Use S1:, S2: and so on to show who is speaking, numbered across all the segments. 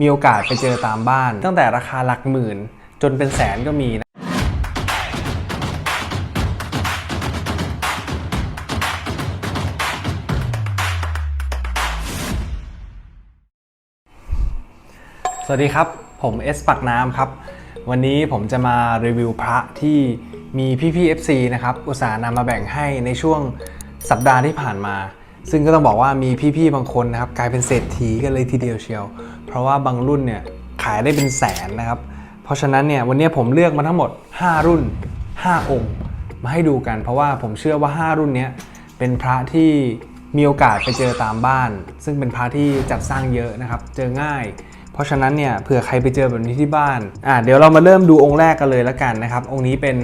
S1: มีโอกาสไปเจอตามบ้าน ตั้งแต่ราคาหลักหมื่น จนเป็นแสนก็มีนะ สวัสดีครับ ผมเอสปักน้ำครับ วันนี้ผมจะมารีวิวพระที่มีพี่ๆ FC นะครับ อุตส่าห์นำมาแบ่งให้ในช่วงสัปดาห์ที่ผ่านมา ซึ่งก็ต้องบอกว่ามีพี่ๆบางคนนะครับกลายเป็นเศรษฐีกันเลยทีเดียวเชียว เพราะว่าบางรุ่นเนี่ยขายได้เป็นแสนนะครับ เพราะฉะนั้นเนี่ยวันนี้ผมเลือกมาทั้งหมด 5 รุ่น 5 องค์ มาให้ดูกัน เพราะว่าผมเชื่อว่า 5 รุ่นนี้เป็นพระที่มีโอกาสไปเจอตามบ้าน ซึ่งเป็นพระที่จัดสร้างเยอะนะครับ เจอง่าย เพราะฉะนั้นเนี่ยเผื่อใครไปเจอแบบนี้ที่บ้านอะเดี๋ยวเรามาเริ่มดูองค์แรกกันเลยละกันนะครับ องค์นี้เป็น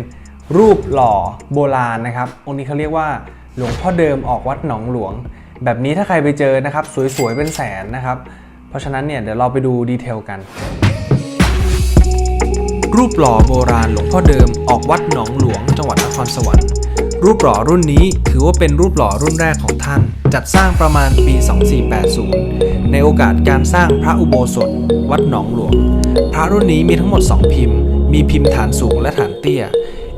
S1: รูปหล่อโบราณนะครับ องค์นี้เขาเรียกว่า หลวงพ่อเดิมออกวัดหนองหลวง แบบนี้ถ้าใครไปเจอนะครับ สวยๆเป็นแสนนะครับ เพราะฉะนั้นเนี่ยเดี๋ยวเราไปดูดีเทลกัน รูปหล่อโบราณหลวงพ่อเดิมออกวัดหนองหลวง จังหวัดนครสวรรค์รูปหล่อรุ่นนี้ถือว่าเป็นรูปหล่อรุ่นแรกของท่าน จัดสร้างประมาณปี 2480 ในโอกาสการสร้างพระอุโบสถ วัดหนองหลวง พระรุ่นนี้มีทั้งหมด 2 พิมพ์ มีพิมพ์ฐานสูงและฐานเตี้ย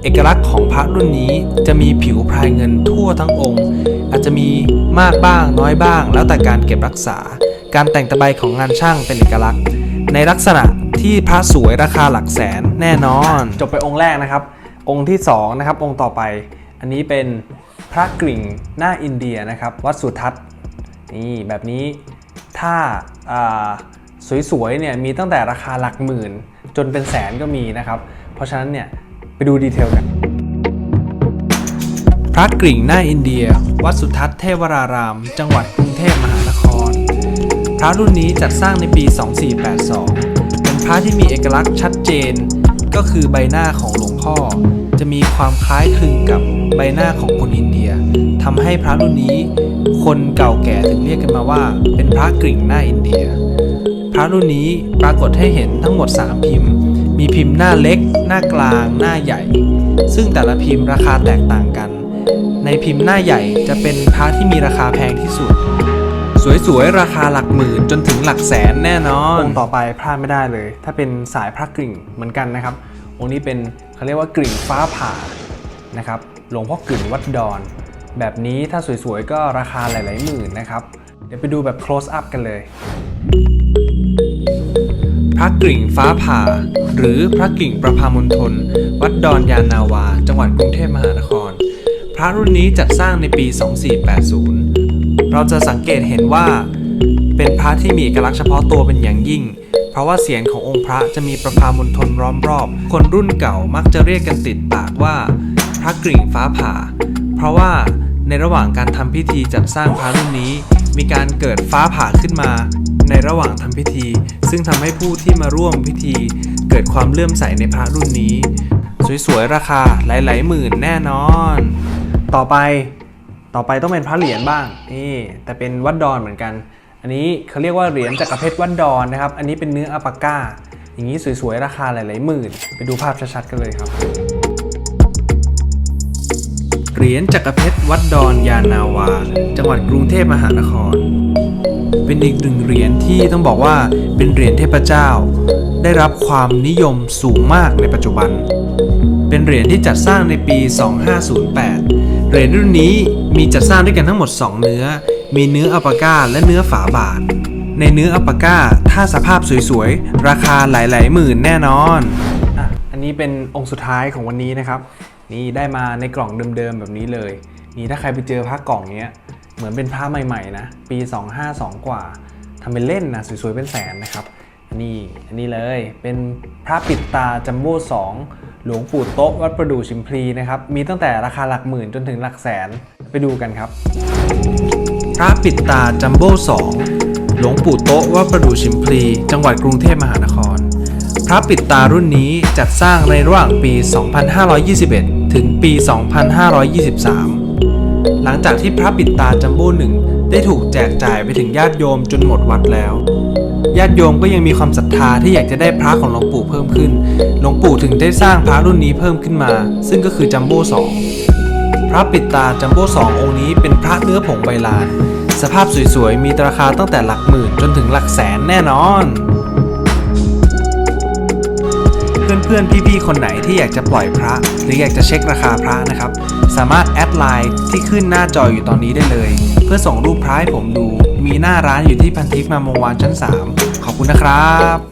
S1: อกลักษณ์ของพระรุ่นนี้จะมีผิวพรายเงินทั่วทั้งองค์ อาจจะมีมากบ้างน้อยบ้าง แล้วแต่การเก็บรักษา การแต่งตะไบของงานช่างเป็นเอกลักษณ์ ในลักษณะที่พระสวยราคาหลักแสนแน่นอน จบไปองค์แรกนะครับ องค์ที่2นะครับองค์ต่อไป อันนี้เป็นพระกริ่งหน้าอินเดียนะครับ วัดสุทัศน์นี่แบบนี้ถ้าาสวยๆเนี่ยมีตั้งแต่ราคาหลักหมื่น จนเป็นแสนก็มีนะครับ เพราะฉะนั้นเนี่ย ไปดูดีเทลกัน พระกริ่งหน้าอินเดีย วัดสุทัศน์เทวราราม จังหวัดกรุงเทพมหานคร พระรุ่นนี้จัดสร้างในปี 2482 เป็นพระที่มีเอกลักษณ์ชัดเจน ก็คือใบหน้าของหลวงพ่อ จะมีความคล้ายคลึงกับใบหน้าของคนอินเดียทำให้พระรุ่นนี้ คนเก่าแก่ถึงเรียกกันมาว่า เป็นพระกริ่งหน้าอินเดีย พระรุ่นนี้ปรากฏให้เห็นทั้งหมด 3 พิมพ์ มีพิมพ์หน้าเล็ก หน้ากลาง หน้าใหญ่ ซึ่งแต่ละพิมพ์ราคาแตกต่างกัน ในพิมพ์หน้าใหญ่จะเป็นพระที่มีราคาแพงที่สุด สวยๆ ราคาหลักหมื่นจนถึงหลักแสนแน่นอน องค์ต่อไปพลาดไม่ได้เลย ถ้าเป็นสายพระกริ่งเหมือนกันนะครับ องค์นี้เป็นเขาเรียกว่ากริ่งฟ้าผ่านะครับ หลวงพ่อกริ่งวัดดอน แบบนี้ถ้าสวยๆ ก็ราคาหลายๆหมื่นนะครับ เดี๋ยวไปดูแบบ close up กันเลย พระกริ่งฟ้าผ่า หรือพระกริ่งประพามณฑลวัดดอนยานาวา จังหวัดกรุงเทพมหานคร พระรุ่นนี้จัดสร้างในปี 2480 เราจะสังเกตเห็นว่า เป็นพระที่มีเอกลักษณ์เฉพาะตัวเป็นอย่างยิ่ง เพราะว่าเสียงขององค์พระจะมีประพามณฑลล้อมรอบ คนรุ่นเก่ามักจะเรียกกันติดปากว่า พระกริ่งฟ้าผ่า เพราะว่าในระหว่างการทำพิธีจัดสร้างพระรุ่นนี้ มีการเกิดฟ้าผ่าขึ้นมา ในระหว่างทำพิธี ซึ่งทำให้ผู้ที่มาร่วมพิธี เกิดความเลื่อมใสในพระรุ่นนี้ สวยๆ ราคาหลายๆหมื่นแน่นอน ต่อไปต่อไปต้องเป็นพระเหรียญบ้างนี่แต่เป็นวัดดอนเหมือนกัน อันนี้เขาเรียกว่าเหรียญจักรเพชรวัดดอนนะครับ อันนี้เป็นเนื้ออัปปาก้า อย่างนี้สวยๆ ราคาหลายๆหมื่น ไปดูภาพชัดๆกันเลยครับ เหรียญจักรเพชรวัดดอนยานาวา จังหวัดกรุงเทพมหานคร เป็นอีกหนึ่งเหรียญที่ต้องบอกว่าเป็นเหรียญเทพเจ้า ได้รับความนิยมสูงมากในปัจจุบัน เป็นเหรียญที่จัดสร้างในปี 2508 เหรียญรุ่นนี้มีจัดสร้างด้วยกันทั้งหมด 2 เนื้อ มีเนื้ออัปปาก้าและเนื้อฝาบาท ในเนื้ออัปปาก้าถ้าสภาพสวยๆ ราคาหลายๆหมื่นแน่นอน อันนี้เป็นองค์สุดท้ายของวันนี้นะครับ นี่ได้มาในกล่องเดิมๆแบบนี้เลย นี่ถ้าใครไปเจอพระกล่องเนี้ยเหมือนเป็นพระใหม่ๆนะปี 252 กว่าทำเป็นเล่นนะสวยๆเป็นแสนนะครับนนี้อันนี้เลยเป็นพระปิดตาจัมโบ้2หลวงปู่โต๊ะวัดประดู่ชิมพลีนะครับมีตั้งแต่ราคาหลักหมื่นจนถึงหลักแสนไปดูกันครับ พระปิดตาจัมโบ้2หลวงปู่โต๊ะวัดประดู่ชิมพลี จังหวัดกรุงเทพมหานคร พระปิดตารุ่นนี้จัดสร้างในระหว่างปี 2521 ถึงปี 2523 หลังจากที่พระปิดตาจัมโบ้หนึ่งได้ถูกแจกจ่ายไปถึงญาติโยมจนหมดวัดแล้ว ญาติโยมก็ยังมีความศรัทธาที่อยากจะได้พระของหลวงปู่เพิ่มขึ้น หลวงปู่ถึงได้สร้างพระรุ่นนี้เพิ่มขึ้นมา ซึ่งก็คือจัมโบ้สองพระปิดตาจัมโบ้สององค์นี้เป็นพระเนื้อผงใบลาน สภาพสวยๆ มีราคาตั้งแต่หลักหมื่นจนถึงหลักแสนแน่นอน เพื่อนๆ พี่ๆ คนไหนที่อยากจะปล่อยพระ หรืออยากจะเช็คราคาพระนะครับ สามารถแอดไลน์ที่ขึ้นหน้าจออยู่ตอนนี้ได้เลย เพื่อส่งรูปพระให้ผมดู มีหน้าร้านอยู่ที่พันทิพย์มามงวานชั้น 3 ขอบคุณนะครับ